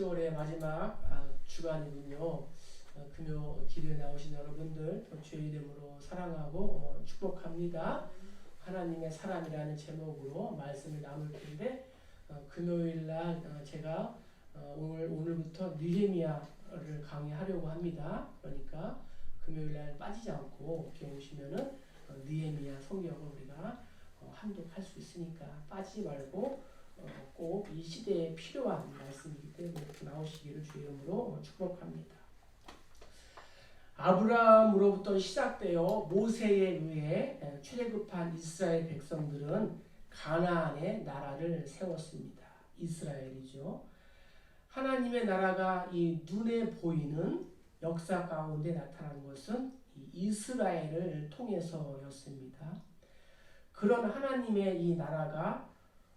10월의 마지막 아, 주간이군요. 어, 금요 길에 나오신 여러분들 또 주의 이름으로 사랑하고 어, 축복합니다. 하나님의 사람이라는 제목으로 말씀을 나눌 텐데 어, 금요일 날 어, 제가 어, 오늘 오늘부터 느헤미야를 강의하려고 합니다. 그러니까 금요일 날 빠지지 않고 이렇게 오시면은 어, 느헤미야 성경을 우리가 어, 함독할 수 있으니까 빠지지 말고 어, 꼭 이 시대에 필요한 말씀이기 때문에 나오시기를 주 이름으로 어, 축복합니다. 아브라함으로부터 시작되어 모세에 의해 에, 출애굽한 이스라엘 백성들은 가나안의 나라를 세웠습니다. 이스라엘이죠. 하나님의 나라가 이 눈에 보이는 역사 가운데 나타난 것은 이 이스라엘을 통해서였습니다. 그런 하나님의 이 나라가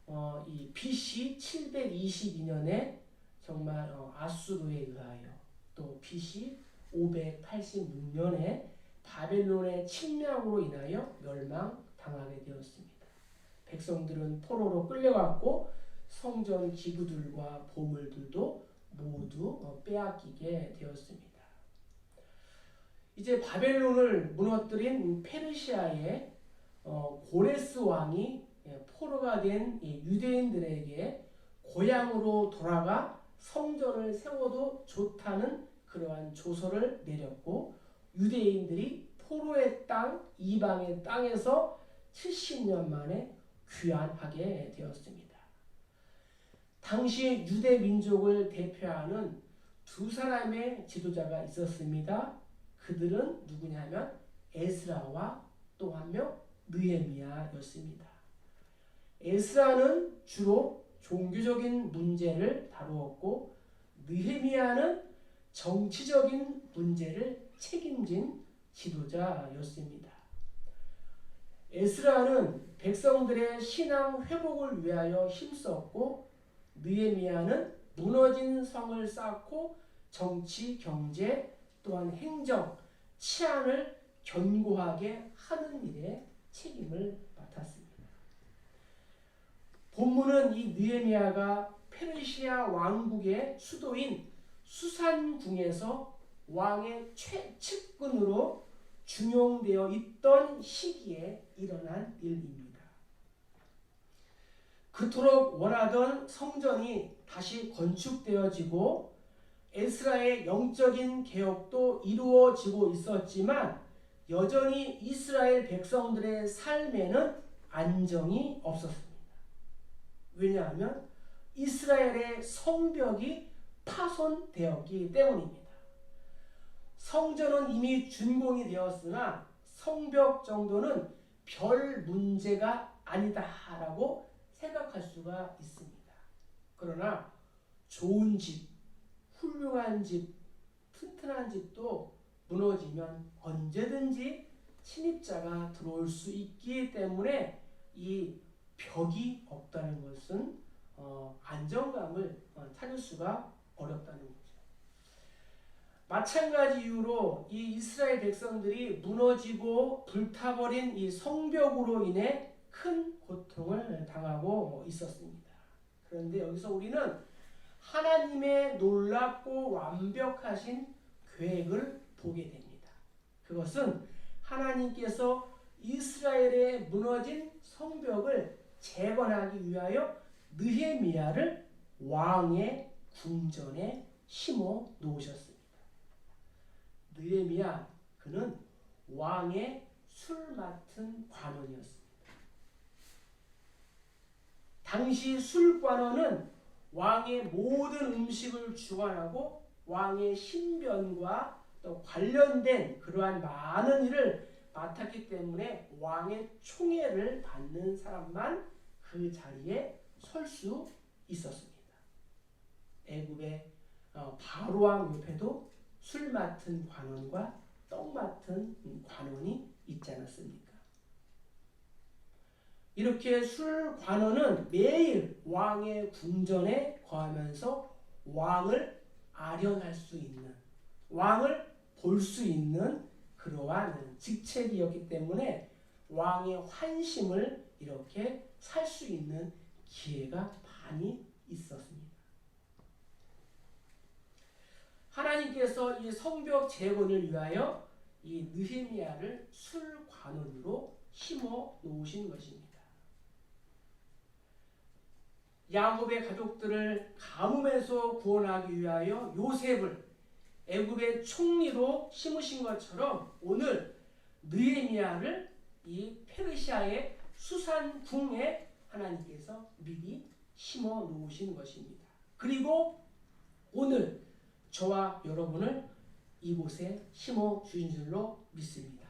어, 이 BC 722년에 정말 어, 아수르에 의하여 또 BC 586년에 바벨론의 침략으로 인하여 멸망당하게 되었습니다. 백성들은 포로로 끌려갔고 성전 기구들과 보물들도 모두 어, 빼앗기게 되었습니다. 이제 바벨론을 무너뜨린 페르시아의 어, 고레스 왕이 예, 포로가 된이 유대인들에게 고향으로 돌아가 성전을 세워도 좋다는 그러한 조서를 내렸고 유대인들이 포로의 땅 이방의 땅에서 70년 만에 귀환하게 되었습니다. 당시 유대 민족을 대표하는 두 사람의 지도자가 있었습니다. 그들은 누구냐면 에스라와 또 한 명 느헤미야였습니다. 에스라는 주로 종교적인 문제를 다루었고 느헤미야는 정치적인 문제를 책임진 지도자였습니다. 에스라는 백성들의 신앙 회복을 위하여 힘썼고 느헤미야는 무너진 성을 쌓고 정치, 경제 또한 행정, 치안을 견고하게 하는 일에 책임을 맡았습니다. 본문은 이 느헤미야가 페르시아 왕국의 수도인 수산궁에서 왕의 최측근으로 중용되어 있던 시기에 일어난 일입니다. 그토록 원하던 성전이 다시 건축되어지고 에스라의 영적인 개혁도 이루어지고 있었지만 여전히 이스라엘 백성들의 삶에는 안정이 없었습니다. 왜냐하면 이스라엘의 성벽이 파손되었기 때문입니다. 성전은 이미 준공이 되었으나 성벽 정도는 별 문제가 아니다라고 생각할 수가 있습니다. 그러나 좋은 집, 훌륭한 집, 튼튼한 집도 무너지면 언제든지 침입자가 들어올 수 있기 때문에 이 벽이 없다는 것은 어, 안정감을 어, 찾을 수가 어렵다는 거죠. 마찬가지 이유로 이 이스라엘 백성들이 무너지고 불타버린 이 성벽으로 인해 큰 고통을 당하고 있었습니다. 그런데 여기서 우리는 하나님의 놀랍고 완벽하신 계획을 보게 됩니다. 그것은 하나님께서 이스라엘의 무너진 성벽을 재건하기 위하여 느헤미야를 왕의 궁전에 심어 놓으셨습니다. 느헤미야 그는 왕의 술 맡은 관원이었습니다. 당시 술 관원은 왕의 모든 음식을 주관하고 왕의 신변과 또 관련된 그러한 많은 일을 맡았기 때문에 왕의 총애를 받는 사람만 그 자리에 설 수 있었습니다. 애굽의 어, 바로 왕 옆에도 술 맡은 관원과 떡 맡은 관원이 있지 않았습니까? 이렇게 술 관원은 매일 왕의 궁전에 거하면서 왕을 아련할 수 있는 왕을 볼 수 있는 그러한 직책이었기 때문에 왕의 환심을 이렇게 살 수 있는 기회가 많이 있었습니다. 그래서 이 성벽 재건을 위하여 이 느헤미야를 술관원으로 심어 놓으신 것입니다. 야곱의 가족들을 가뭄에서 구원하기 위하여 요셉을 애굽의 총리로 심으신 것처럼 오늘 느헤미야를 이 페르시아의 수산 궁에 하나님께서 미리 심어 놓으신 것입니다. 그리고 오늘 저와 여러분을 이곳에 심어 주신 줄로 믿습니다.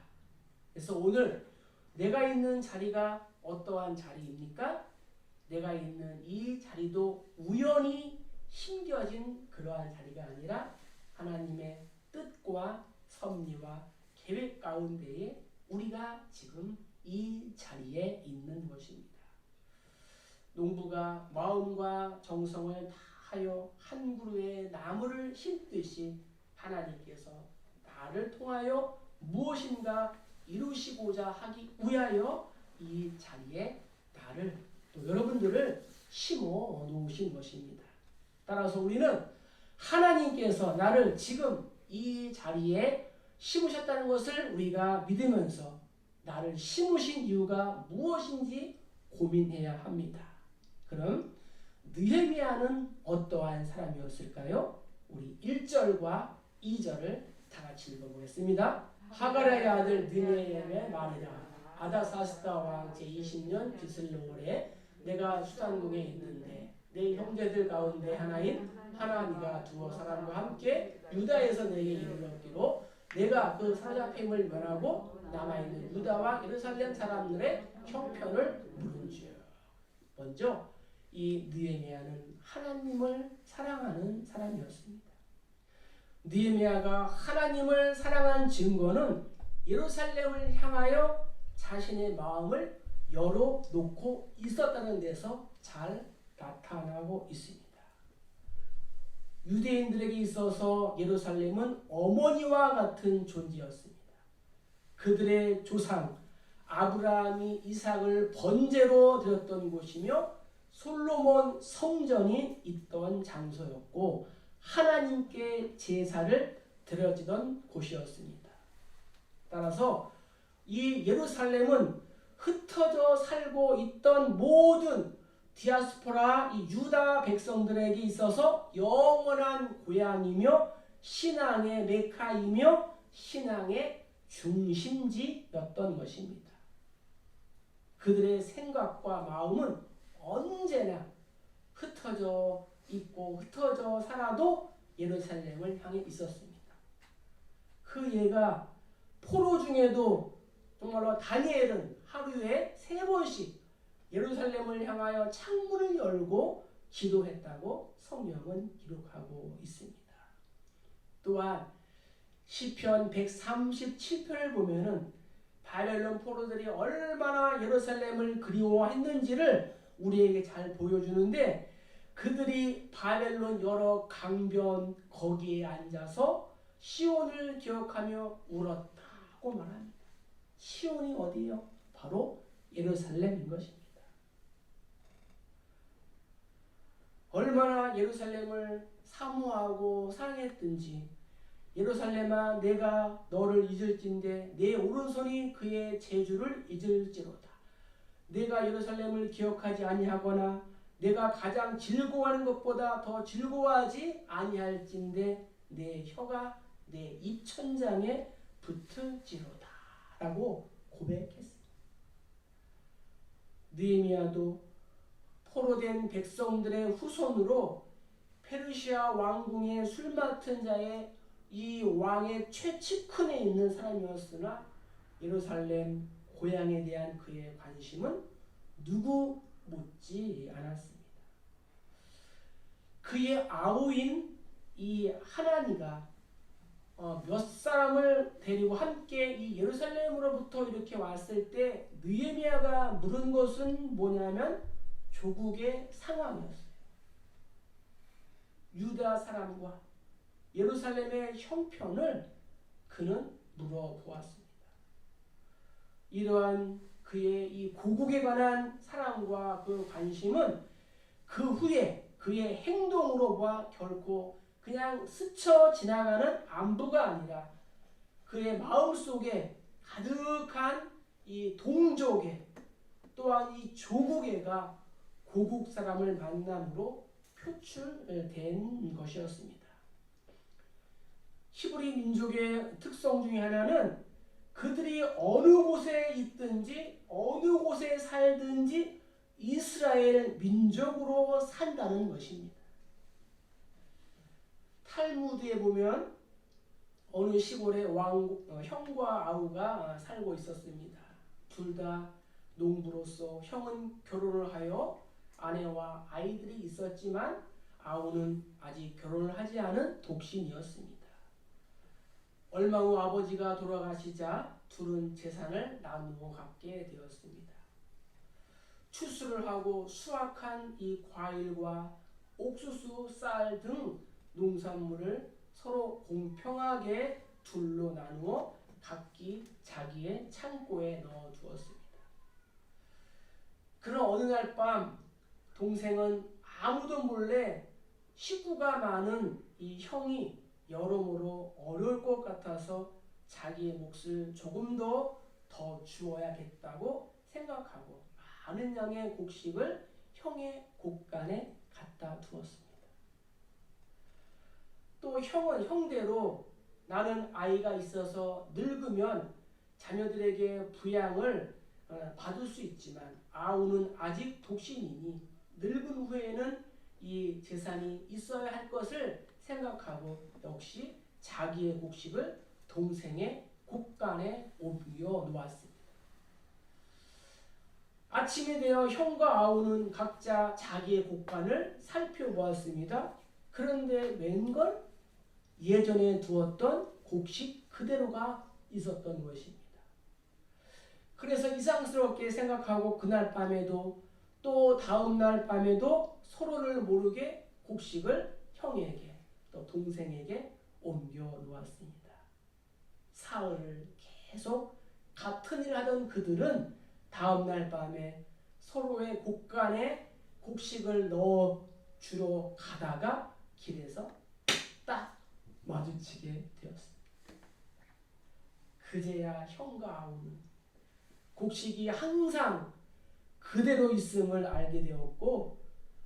그래서 오늘 내가 있는 자리가 어떠한 자리입니까? 내가 있는 이 자리도 우연히 심겨진 그러한 자리가 아니라 하나님의 뜻과 섭리와 계획 가운데에 우리가 지금 이 자리에 있는 것입니다. 농부가 마음과 정성을 다하여 한 그루의 나무를 심듯이 하나님께서 나를 통하여 무엇인가 이루시고자 하기 위하여 이 자리에 나를 또 여러분들을 심어 놓으신 것입니다. 따라서 우리는 하나님께서 나를 지금 이 자리에 심으셨다는 것을 우리가 믿으면서 나를 심으신 이유가 무엇인지 고민해야 합니다. 그럼 느헤미야는 어떠한 사람이었을까요? 우리 1절과 2절을 다 같이 읽어보겠습니다. 하가라의 아들 느헤미야의 말이라 아다사스다 왕 제20년 기슬로월에 내가 수산궁에 있는데 내 형제들 가운데 하나인 하나니가 두어 사람과 함께 유다에서 내게 이르렀기로 내가 그 사자팸을 면하고 남아있는 유다와 예루살렘 사람들의 형편을 물은지요. 먼저 이 느헤미야는 하나님을 사랑하는 사람이었습니다. 느헤미야가 하나님을 사랑한 증거는 예루살렘을 향하여 자신의 마음을 열어놓고 있었다는 데서 잘 나타나고 있습니다. 유대인들에게 있어서 예루살렘은 어머니와 같은 존재였습니다. 그들의 조상 아브라함이 이삭을 번제로 드렸던 곳이며 솔로몬 성전이 있던 장소였고 하나님께 제사를 드려지던 곳이었습니다. 따라서 이 예루살렘은 흩어져 살고 있던 모든 디아스포라 이 유다 백성들에게 있어서 영원한 고향이며 신앙의 메카이며 신앙의 중심지였던 것입니다. 그들의 생각과 마음은 언제나 흩어져 있고 흩어져 살아도 예루살렘을 향해 있었습니다. 그 예가 포로 중에도 정말로 다니엘은 하루에 세 번씩 예루살렘을 향하여 창문을 열고 기도했다고 성경은 기록하고 있습니다. 또한 시편 137편을 보면은 바벨론 포로들이 얼마나 예루살렘을 그리워했는지를 우리에게 잘 보여주는데 그들이 바벨론 여러 강변 거기에 앉아서 시온을 기억하며 울었다고 말합니다. 시온이 어디요? 바로 예루살렘인 것입니다. 얼마나 예루살렘을 사모하고 사랑했든지 예루살렘아 내가 너를 잊을진데 내 오른손이 그의 제주를 잊을지로다. 내가 예루살렘을 기억하지 아니하거나 내가 가장 즐거워하는 것보다 더 즐거워하지 아니할진데 내 혀가 내 입천장에 붙을지로다. 라고 고백했습니다. 느헤미야도 포로 된 백성들의 후손으로 페르시아 왕궁의 술 맡은 자의 이 왕의 최측근에 있는 사람이었으나 예루살렘 고향에 대한 그의 관심은 누구 못지 않았습니다. 그의 아우인 이 하나니가 어, 몇 사람을 데리고 함께 이 예루살렘으로부터 이렇게 왔을 때 느헤미야가 물은 것은 뭐냐면 조국의 상황이었어요. 유다 사람과 예루살렘의 형편을 그는 물어보았습니다. 이러한 그의 이 고국에 관한 사랑과 그 관심은 그 후에 그의 행동으로 봐 결코 그냥 스쳐 지나가는 안부가 아니라 그의 마음 속에 가득한 이 동족애 또한 이 조국애가 고국 사람을 만남으로 표출된 것이었습니다. 히브리 민족의 특성 중에 하나는 그들이 어느 곳에 있든지 어느 곳에 살든지 이스라엘 민족으로 산다는 것입니다. 탈무드에 보면 어느 시골에 왕, 어, 형과 아우가 살고 있었습니다. 둘 다 농부로서 형은 결혼을 하여 아내와 아이들이 있었지만 아우는 아직 결혼을 하지 않은 독신이었습니다. 얼마 후 아버지가 돌아가시자 둘은 재산을 나누어 갖게 되었습니다. 추수를 하고 수확한 이 과일과 옥수수, 쌀 등 농산물을 서로 공평하게 둘로 나누어 각기 자기의 창고에 넣어 두었습니다. 그런 어느 날 밤 동생은 아무도 몰래 식구가 많은 이 형이 여러모로 어려울 것 같아서 자기의 몫을 조금 더 더 주어야겠다고 생각하고 많은 양의 곡식을 형의 곡간에 갖다 두었습니다. 또 형은 형대로 나는 아이가 있어서 늙으면 자녀들에게 부양을 어, 받을 수 있지만 아우는 아직 독신이니 늙은 후에는 이 재산이 있어야 할 것을 생각하고 역시 자기의 곡식을 동생의 곡간에 옮겨 놓았습니다. 아침이 되어 형과 아우는 각자 자기의 곡간을 살펴보았습니다. 그런데 웬걸 예전에 두었던 곡식 그대로가 있었던 것입니다. 그래서 이상스럽게 생각하고 그날 밤에도 또 다음 날 밤에도 서로를 모르게 곡식을 형에게 또 동생에게 옮겨 놓았습니다. 사흘을 계속 같은 일 하던 그들은 다음 날 밤에 서로의 곡간에 곡식을 넣어 주러 가다가 길에서 딱 마주치게 되었습니다. 그제야 형과 아우는 곡식이 항상 그대로 있음을 알게 되었고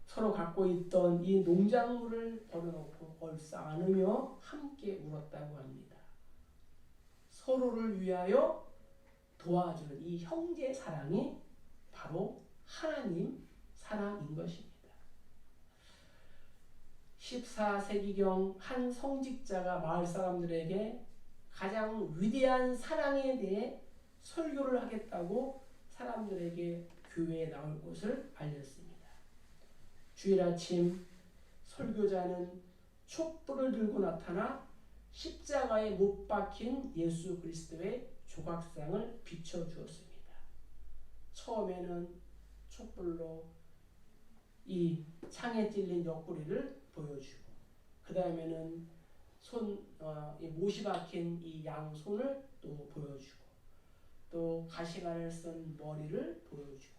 서로 갖고 있던 이 농작물을 버려놓고 얼싸 안으며 함께 울었다고 합니다. 서로를 위하여 도와주는 이 형제 사랑이 바로 하나님 사랑인 것입니다. 14세기경 한 성직자가 마을 사람들에게 가장 위대한 사랑에 대해 설교를 하겠다고 사람들에게 교회에 나올 것을 알렸습니다. 주일 아침 설교자는 촛불을 들고 나타나 십자가에 못 박힌 예수 그리스도의 조각상을 비춰주었습니다. 처음에는 촛불로 이 창에 찔린 옆구리를 보여주고 그 다음에는 손 어, 못이 박힌 이 양손을 또 보여주고 또 가시관을 쓴 머리를 보여주고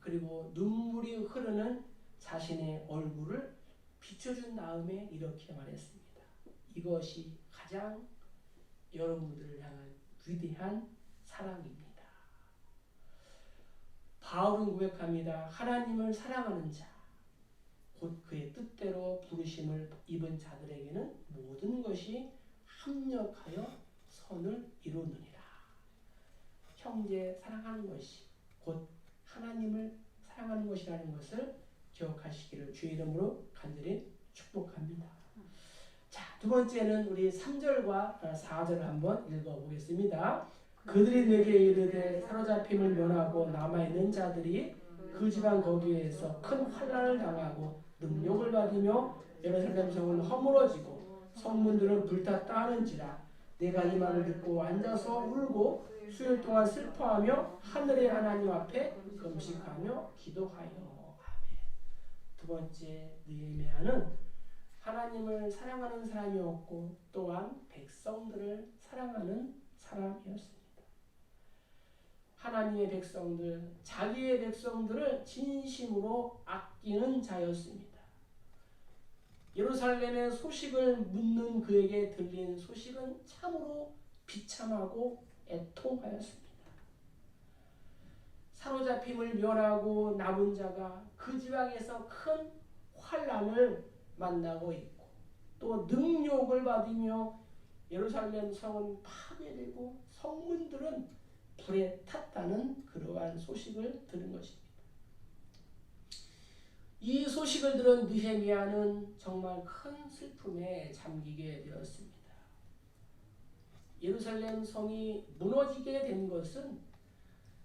그리고 눈물이 흐르는 자신의 얼굴을 비춰준 다음에 이렇게 말했습니다. 이것이 가장 여러분들을 향한 위대한 사랑입니다. 바울은 고백합니다. 하나님을 사랑하는 자, 곧 그의 뜻대로 부르심을 입은 자들에게는 모든 것이 합력하여 선을 이루느니라. 형제 사랑하는 것이 곧 하나님을 사랑하는 것이라는 것을 기억하시기를 주의 이름으로 간절히 축복합니다. 자, 두 번째는 우리 3절과 4절을 한번 읽어보겠습니다. 그들이 내게 이르되 사로잡힘을 면하고 남아있는 자들이 그 집안 거기에서 큰 환란을 당하고 능력을 받으며 예루살렘 성은 허물어지고 성문들은 불탔다 하는지라 내가 이 말을 듣고 앉아서 울고 수일 동안 슬퍼하며 하늘의 하나님 앞에 금식하며 기도하여 아멘. 두 번째 느헤미야는 하나님을 사랑하는 사람이었고 또한 백성들을 사랑하는 사람이었습니다. 하나님의 백성들, 자기의 백성들을 진심으로 아끼는 자였습니다. 예루살렘의 소식을 묻는 그에게 들린 소식은 참으로 비참하고 애통하였습니다. 사로잡힘을 면하고 남은 자가 그 지방에서 큰 환란을 만나고 있고 또 능욕을 받으며 예루살렘 성은 파괴되고 성문들은 불에 탔다는 그러한 소식을 들은 것입니다. 이 소식을 들은 느헤미야는 정말 큰 슬픔에 잠기게 되었습니다. 예루살렘 성이 무너지게 된 것은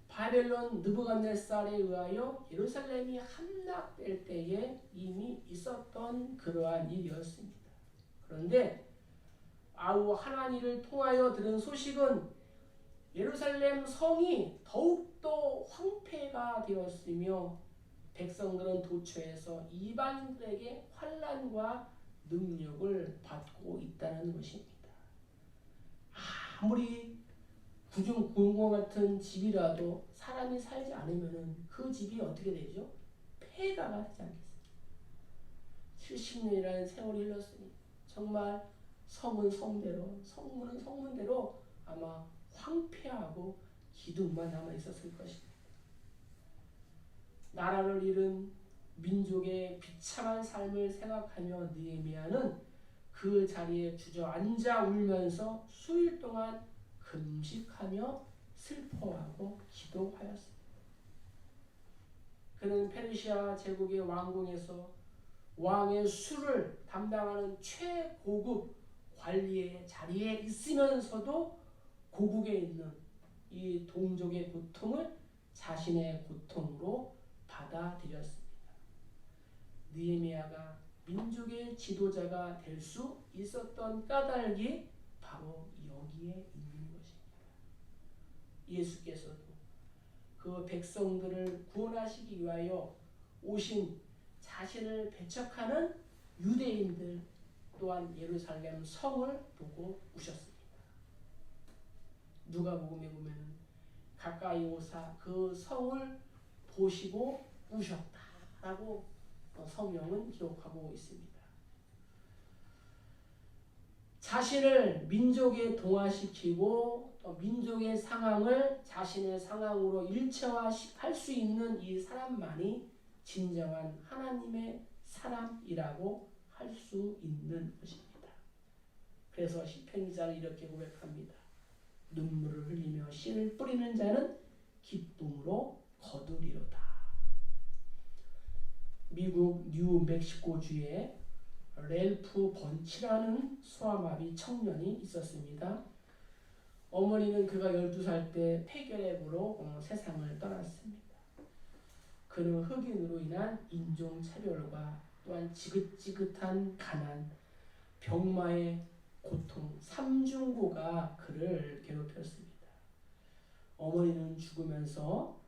바벨론 느부갓네살에 의하여 예루살렘이 함락될 때에 이미 있었던 그러한 일이었습니다. 그런데 아우 하나님을 통하여 들은 소식은 예루살렘 성이 더욱더 황폐가 되었으며 백성들은 도처에서 이방인들에게 환란과 능력을 받고 있다는 것입니다. 아무리 구중 궁궐 같은 집이라도 사람이 살지 않으면은 그 집이 어떻게 되죠? 폐가가 되지 않겠습니까? 70년이라는 세월이 흘렀으니 정말 성은 성대로 성문은 성문대로 아마 황폐하고 기둥만 남아 있었을 것입니다. 나라를 잃은 민족의 비참한 삶을 생각하며 느헤미야는 그 자리에 주저앉아 울면서 수일 동안 금식하며 슬퍼하고 기도하였습니다. 그는 페르시아 제국의 왕궁에서 왕의 수를 담당하는 최고급 관리의 자리에 있으면서도 고국에 있는 이 동족의 고통을 자신의 고통으로 받아들였습니다. 느헤미야가 민족의 지도자가 될 수 있었던 까닭이 바로 여기에 있는 것입니다. 예수께서도 그 백성들을 구원하시기 위하여 오신 자신을 배척하는 유대인들 또한 예루살렘 성을 보고 우셨습니다. 누가복음에 보면은 가까이 오사 그 성을 보시고 우셨다라고 성경은 기록하고 있습니다. 자신을 민족에 동화시키고 또 민족의 상황을 자신의 상황으로 일체화할 수 있는 이 사람만이 진정한 하나님의 사람이라고 할 수 있는 것입니다. 그래서 시편 기자는 이렇게 고백합니다. 눈물을 흘리며 씨를 뿌리는 자는 기쁨으로 거두리로다. 미국 뉴멕시코주에 렐프 번치라는 소아마비 청년이 있었습니다. 어머니는 그가 12살 때 폐결핵으로 어, 세상을 떠났습니다. 그는 흑인으로 인한 인종차별과 또한 지긋지긋한 가난, 병마의 고통, 삼중고가 그를 괴롭혔습니다. 어머니는 죽으면서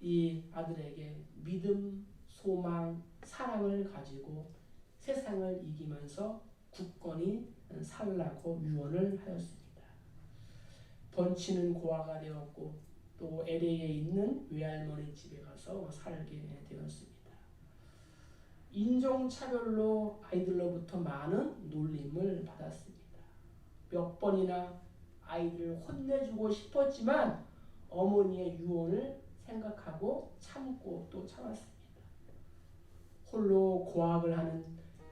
이 아들에게 믿음, 소망, 사랑을 가지고 세상을 이기면서 굳건히 살라고 유언을 하였습니다. 번치는 고아가 되었고 또 LA에 있는 외할머니 집에 가서 살게 되었습니다. 인종차별로 아이들로부터 많은 놀림을 받았습니다. 몇 번이나 아이를 혼내주고 싶었지만 어머니의 유언을 생각하고 참고 또 참았습니다. 홀로 고학을 하는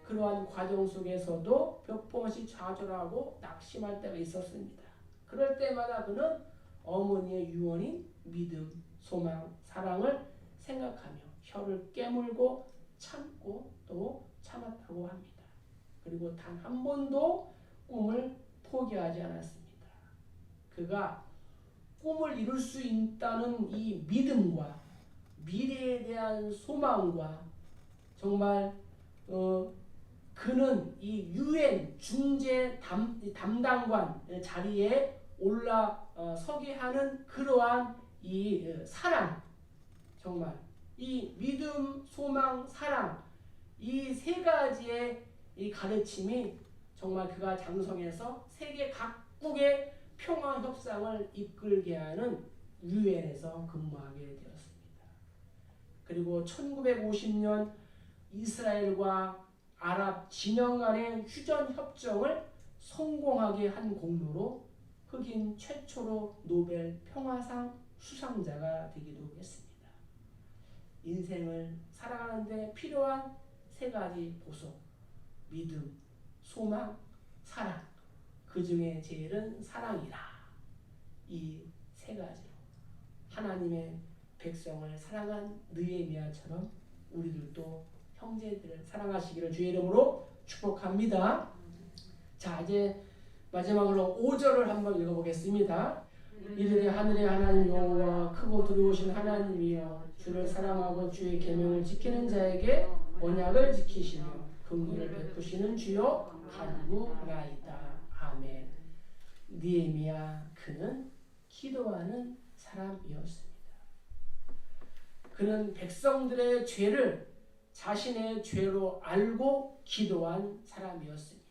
그러한 과정 속에서도 몇 번씩 좌절하고 낙심할 때가 있었습니다. 그럴 때마다 그는 어머니의 유언인 믿음, 소망, 사랑을 생각하며 혀를 깨물고 참고 또 참았다고 합니다. 그리고 단 한 번도 꿈을 포기하지 않았습니다. 그가 꿈을 이룰 수 있다는 이 믿음과 미래에 대한 소망과 정말 어, 그는 이 유엔 중재 담, 담당관 자리에 올라서게 하는 그러한 이 사랑 정말 이 믿음, 소망, 사랑 이 세 가지의 이 가르침이 정말 그가 장성해서 세계 각국의 평화 협상을 이끌게 하는 유엔에서 근무하게 되었습니다. 그리고 1950년 이스라엘과 아랍 진영 간의 휴전 협정을 성공하게 한 공로로 흑인 최초로 노벨 평화상 수상자가 되기도 했습니다. 인생을 살아가는데 필요한 세 가지 보석, 믿음, 소망, 사랑. 그 중에 제일은 사랑이라. 이 세 가지로 하나님의 백성을 사랑한 느헤미야처럼 우리들도 형제들을 사랑하시기를 주의 이름으로 축복합니다. 자 이제 마지막으로 5절을 한번 읽어보겠습니다. 이들이 하늘의 하나님 여호와 크고 두려우신 하나님이여 주를 사랑하고 주의 계명을 지키는 자에게 언약을 지키시며 긍휼을 베푸시는 주여 간구하나이다. 아멘. 니에미야 그는 기도하는 사람이었습니다. 그는 백성들의 죄를 자신의 죄로 알고 기도한 사람이었습니다.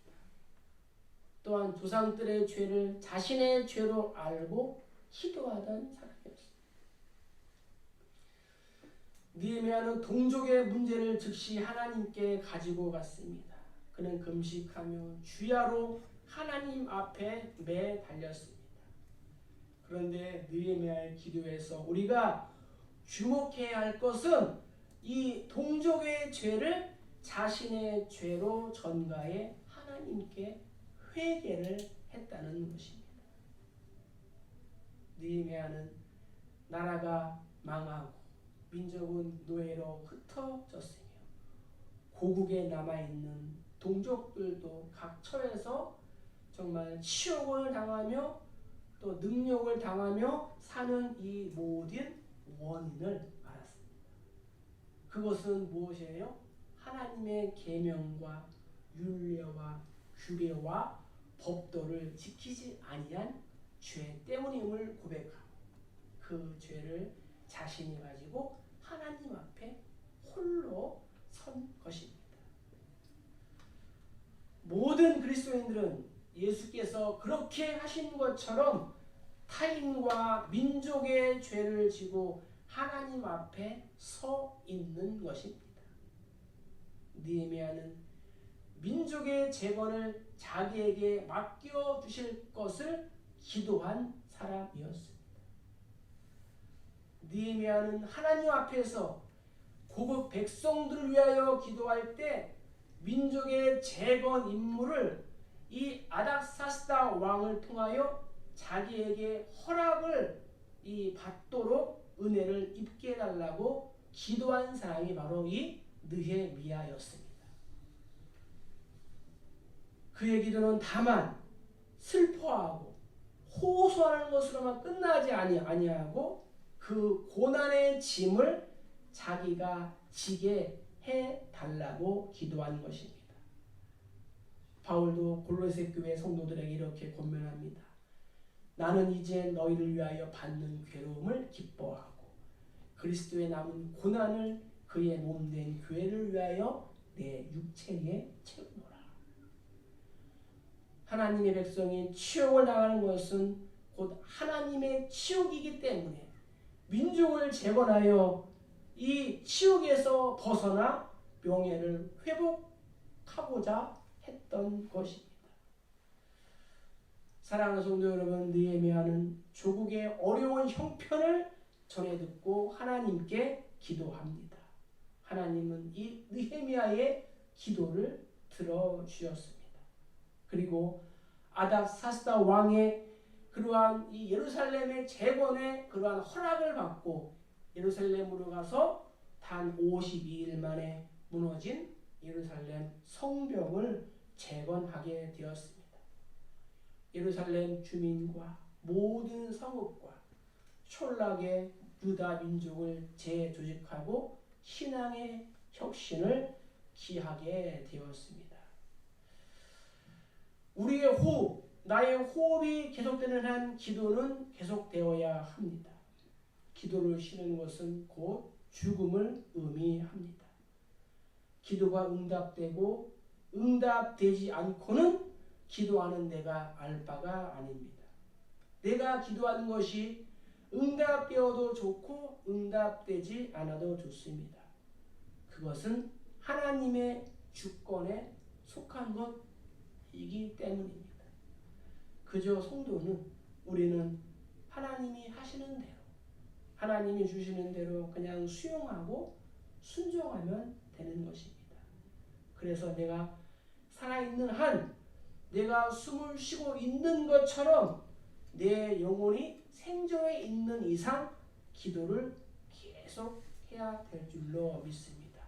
또한 조상들의 죄를 자신의 죄로 알고 기도하던 사람이었습니다. 니에미아는 동족의 문제를 즉시 하나님께 가지고 갔습니다. 그는 금식하며 주야로 하나님 앞에 매 달렸습니다. 그런데 느헤미야의 기도에서 우리가 주목해야 할 것은 이 동족의 죄를 자신의 죄로 전가해 하나님께 회개를 했다는 것입니다. 느헤미야는 나라가 망하고 민족은 노예로 흩어졌으며 고국에 남아 있는 동족들도 각 처에서 정말 치욕을 당하며 또 능욕을 당하며 사는 이 모든 원인을. 그것은 무엇이에요? 하나님의 계명과 율례와 규례와 법도를 지키지 아니한 죄 때문임을 고백하고 그 죄를 자신이 가지고 하나님 앞에 홀로 선 것입니다. 모든 그리스도인들은 예수께서 그렇게 하신 것처럼 타인과 민족의 죄를 지고 하나님 앞에 서 있는 것입니다. 니에미아는 민족의 재건을 자기에게 맡겨 주실 것을 기도한 사람이었습니다. 니에미아는 하나님 앞에서 고국 백성들을 위하여 기도할 때 민족의 재건 임무를 이 아닥사스다 왕을 통하여 자기에게 허락을 이 받도록 은혜를 입게 해달라고 기도한 사람이 바로 이 느헤미야였습니다. 그의 기도는 다만 슬퍼하고 호소하는 것으로만 끝나지 아니 아니하고 그 고난의 짐을 자기가 지게 해 달라고 기도한 것입니다. 바울도 골로새 교회 성도들에게 이렇게 권면합니다. 나는 이제 너희를 위하여 받는 괴로움을 기뻐하고 그리스도의 남은 고난을 그의 몸 된 교회를 위하여 내 육체에 채우노라. 하나님의 백성이 치욕을 당하는 것은 곧 하나님의 치욕이기 때문에 민족을 재건하여 이 치욕에서 벗어나 명예를 회복하고자 했던 것입니다. 사랑하는 성도 여러분, 느헤미야는 조국의 어려운 형편을 전해 듣고 하나님께 기도합니다. 하나님은 이 느헤미야의 기도를 들어 주셨습니다. 그리고 아닥사스다 왕의 그러한 이 예루살렘의 재건의 그러한 허락을 받고 예루살렘으로 가서 단 52일 만에 무너진 예루살렘 성벽을 재건하게 되었습니다. 예루살렘 주민과 모든 성읍과 촌락의 유다 민족을 재조직하고 신앙의 혁신을 기하게 되었습니다. 우리의 호흡, 나의 호흡이 계속되는 한 기도는 계속되어야 합니다. 기도를 쉬는 것은 곧 죽음을 의미합니다. 기도가 응답되고 응답되지 않고는 기도하는 내가 알 바가 아닙니다. 내가 기도하는 것이 응답되어도 좋고 응답되지 않아도 좋습니다. 그것은 하나님의 주권에 속한 것이기 때문입니다. 그저 성도는 우리는 하나님이 하시는 대로 하나님이 주시는 대로 그냥 수용하고 순종하면 되는 것입니다. 그래서 내가 살아있는 한 내가 숨을 쉬고 있는 것처럼 내 영혼이 생존해 있는 이상 기도를 계속 해야 될 줄로 믿습니다.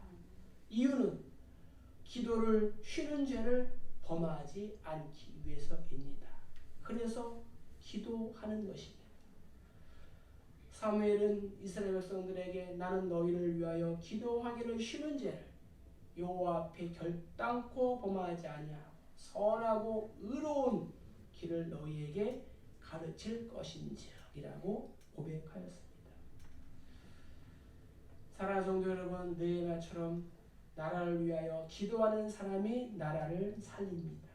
이유는 기도를 쉬는 죄를 범하지 않기 위해서입니다. 그래서 기도하는 것입니다. 사무엘은 이스라엘 백성들에게 나는 너희를 위하여 기도하기를 쉬는 죄를 여호와 앞에 결단코 범하지 아니하고 선하고 의로운 길을 너희에게 가르칠 것인지라 고 고백하였습니다. 사랑하는 성도 여러분, 느헤미야처럼 나라를 위하여 기도하는 사람이 나라를 살립니다.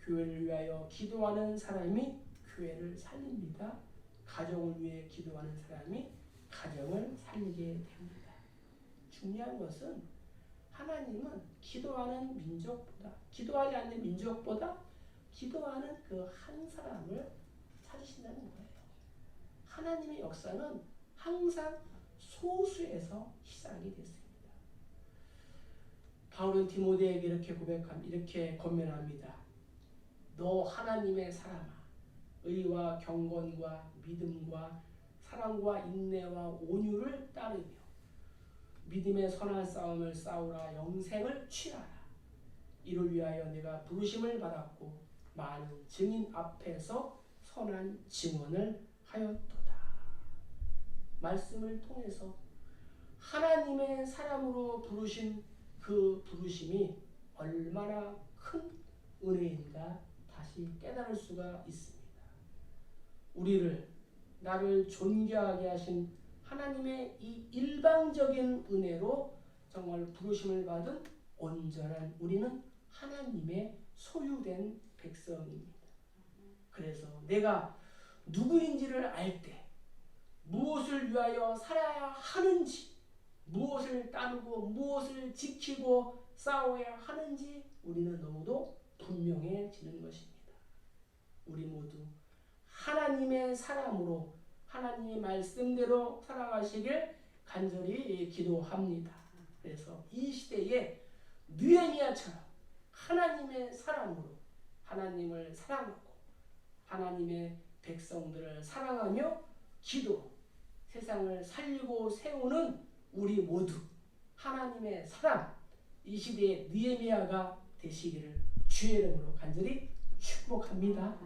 교회를 위하여 기도하는 사람이 교회를 살립니다. 가정을 위해 기도하는 사람이 가정을 살리게 됩니다. 중요한 것은 하나님은 기도하는 민족보다 기도하지 않는 민족보다 기도하는 그 한 사람을 찾으신다는 거예요. 하나님의 역사는 항상 소수에서 시작이 됐습니다. 바울은 디모데에게 이렇게 고백함 이렇게 권면합니다. 너 하나님의 사람아 의와 경건과 믿음과 사랑과 인내와 온유를 따르며 믿음의 선한 싸움을 싸우라 영생을 취하라 이를 위하여 내가 부르심을 받았고 많은 증인 앞에서 선한 증언을 하였도다. 말씀을 통해서 하나님의 사람으로 부르신 그 부르심이 얼마나 큰 은혜인가 다시 깨달을 수가 있습니다. 우리를 나를 존귀하게 하신 하나님의 이 일방적인 은혜로 정말 부르심을 받은 온전한 우리는 하나님의 소유된 백성입니다. 그래서 내가 누구인지를 알 때 무엇을 위하여 살아야 하는지 무엇을 따르고 무엇을 지키고 싸워야 하는지 우리는 너무도 분명해지는 것입니다. 우리 모두 하나님의 사람으로 하나님의 말씀대로 살아가시길 간절히 기도합니다. 그래서 이 시대에 느헤미야처럼 하나님의 사람으로 하나님을 사랑하고 하나님의 백성들을 사랑하며 기도 세상을 살리고 세우는 우리 모두 하나님의 사람 이 시대의 느헤미야가 되시기를 주의 이름으로 간절히 축복합니다.